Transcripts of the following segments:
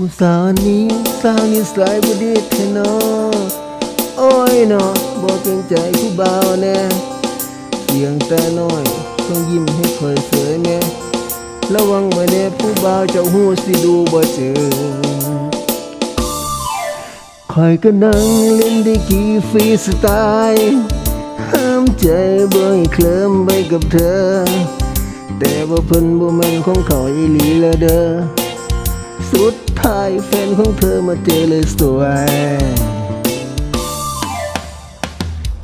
ผู้สาวนี้สางนิสัยบ่ดีแท้นอโอ้ยเนาะบ่เกรงใจผู้บ่าวแน่เสียงแต่น้อย ต้องยิ้มให้คอยเสยแม่ระวังไว้แน่ผู้บ่าวเจ้าหูสิดูบ่เจอคอยก็นั่งเล่นได้กี่ฟรีสไตล์ห้ามใจบ่ให้เคลิ้มไปกับเธอ แต่ว่าเพิ่นบ่แม่นของเขาอีหลีล้วเด้อ สุดท้ายแฟนของเธอมาเจอเลยสวย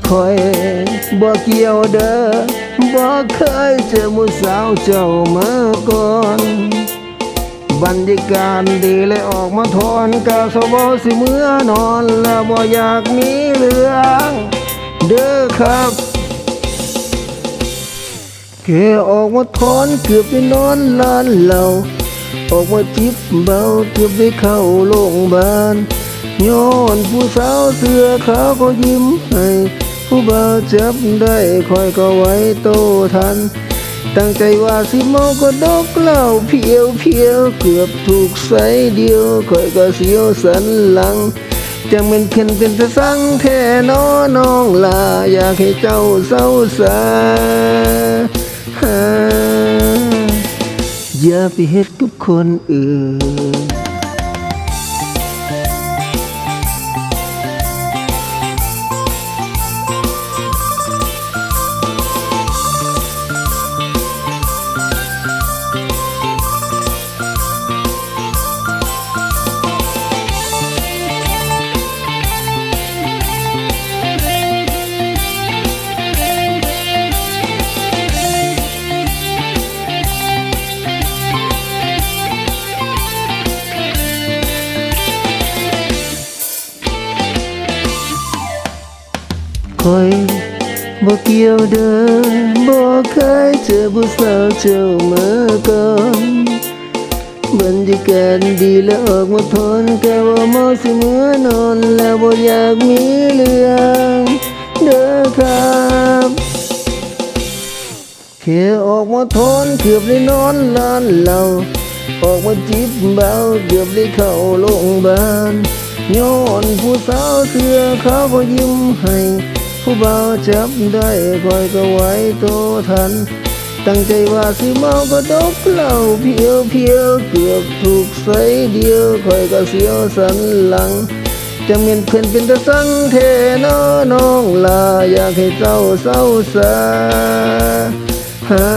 คอยบ่เกี่ยวเด้อบ่เคยเจอผู้สาวเจ้ามาก่อนบรรยากาศดีเลยออกมาทอนกาสบสิเมื่อนอนแล้วบ่อยากมีเรื่องเด้อครับแค่ออกมาทอนเกือบไปนอนลานเหล่า ออกมาจิบเบาเกือบได้เข้าโรงพยาบาลย้อนผู้สาวเสื้อขาวก็ยิ้มให้ ผู้บ่าวจับได้คอยก็ไว้โตทัน ตั้งใจว่าสิเมาก็ดอกเหล้าเพียวเพียวเกือบถูกใส่เดียวคอยก็เสียวสันหลังจังเป็นเข็นเป็นตะสังแท่นอน้องลา อยากให้เจ้าเศร้าสา อย่าไปเฮ็ดกับคนอื่น คอยบ่เกี่ยวเด้อบ่เคยเจอผู้สาวเจ้ามาก่อนบรรยากาศดีแล้วออกมาทนแค่ว่ามาสิเมื่อนอนแล้วบ่อยากมีเรื่องเด้อครับแค่ออกมาทนเกือบได้นอนลานเราออกมาจิบเบาเกือบได้เข้าโรงพยาบาลย้อนผู้สาวเสื้อขาวก็ยิ้มให้ ผู้บ่าจับได้คอยก็ไว้โตทัน ตั้งใจว่าสิเมาก็ดกเหล้าเพียวเพียวเกือบถูกใส่เดียวคอยก็เสียวสันหลังจะเมียนเพื่อนเป็นตะสังเทนอน้องลาอยากให้เจ้าเศร้าสาหา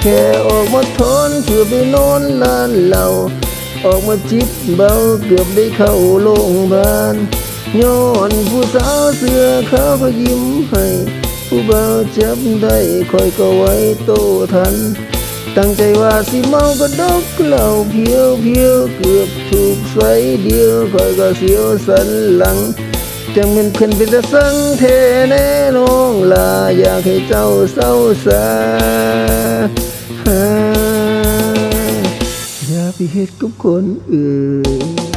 แค่ออกมาทนเพื่อไปนอนลานเหล่าออกมาจิบเบาเกือบได้เข้าโรงพยาบาล ย้อนผู้สาวเสื้อขาวก็ยิ้มให้ ผู้บ่าวจับได้คอยก็ไว้โตทัน ตั้งใจว่าสิเมาก็ดอกเหล้าเพียวเพียวเกือบถูกใสเดียวคอยก็เสียวสันหลัง จังเป็นเพื่อนเป็นตะสังเทแน่น้องลาอยากให้เจ้าเศร้าสาหาอย่าไปเฮ็ดกับคนอื่น